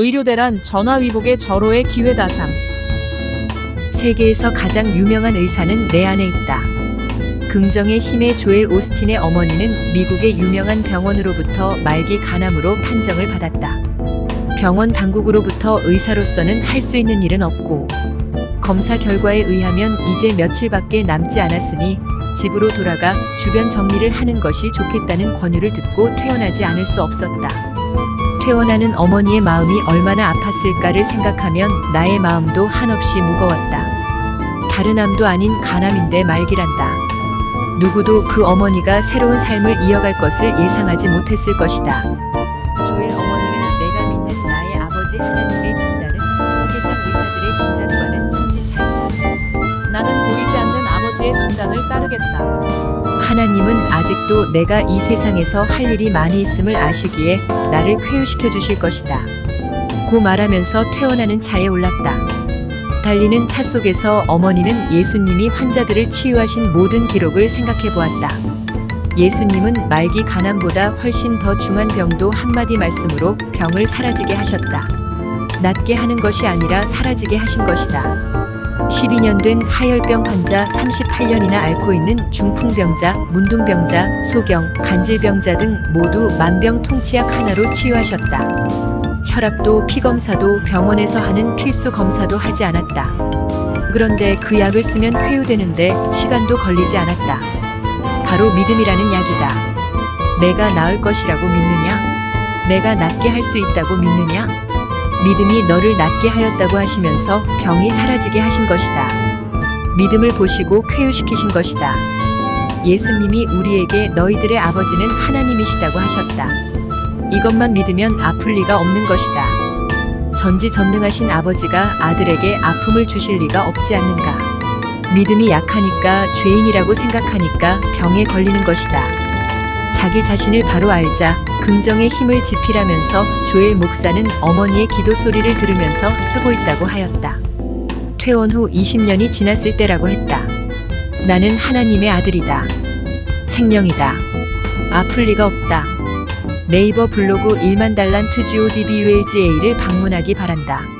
의료대란 전화위복의 절호의 기회다삼. 세계에서 가장 유명한 의사는 내 안에 있다. 긍정의 힘의 조엘 오스틴의 어머니는 미국의 유명한 병원으로부터 말기 간암으로 판정을 받았다. 병원 당국으로부터 의사로서는 할 수 있는 일은 없고 검사 결과에 의하면 이제 며칠밖에 남지 않았으니 집으로 돌아가 주변 정리를 하는 것이 좋겠다는 권유를 듣고 퇴원하지 않을 수 없었다. 퇴원하는 어머니의 마음이 얼마나 아팠을까를 생각하면 나의 마음도 한없이 무거웠다. 다른 암도 아닌 간암인데 말기란다. 누구도 그 어머니가 새로운 삶을 이어갈 것을 예상하지 못했을 것이다. 조엘 어머니는 내가 믿는 나의 아버지 하나님의 진단은 세상 의사들의 진단과는 천지 차이다. 나는 보이지 않는 아버지의 진단을 따르겠다. 하나님은 아직도 내가 이 세상에서 할 일이 많이 있음을 아시기에 나를 쾌유시켜 주실 것이다. 고 말하면서 퇴원하는 차에 올랐다. 달리는 차 속에서 어머니는 예수님이 환자들을 치유하신 모든 기록을 생각해 보았다. 예수님은 말기 가난보다 훨씬 더 중한 병도 한마디 말씀으로 병을 사라지게 하셨다. 낫게 하는 것이 아니라 사라지게 하신 것이다. 12년 된 하열병 환자 38년이나 앓고 있는 중풍병자, 문둥병자, 소경, 간질병자 등 모두 만병통치약 하나로 치유하셨다. 혈압도 피검사도 병원에서 하는 필수 검사도 하지 않았다. 그런데 그 약을 쓰면 쾌유되는데 시간도 걸리지 않았다. 바로 믿음이라는 약이다. 내가 나을 것이라고 믿느냐? 내가 낫게 할 수 있다고 믿느냐? 믿음이 너를 낫게 하였다고 하시면서 병이 사라지게 하신 것이다. 믿음을 보시고 쾌유시키신 것이다. 예수님이 우리에게 너희들의 아버지는 하나님이시다고 하셨다. 이것만 믿으면 아플 리가 없는 것이다. 전지전능하신 아버지가 아들에게 아픔을 주실 리가 없지 않는가. 믿음이 약하니까 죄인이라고 생각하니까 병에 걸리는 것이다. 자기 자신을 바로 알자 긍정의 힘을 지피라면서 조엘 목사는 어머니의 기도 소리를 들으면서 쓰고 있다고 하였다. 퇴원 후 20년이 지났을 때라고 했다. 나는 하나님의 아들이다. 생명이다. 아플 리가 없다. 네이버 블로그 1만 달란트 GODBULGA를 방문하기 바란다.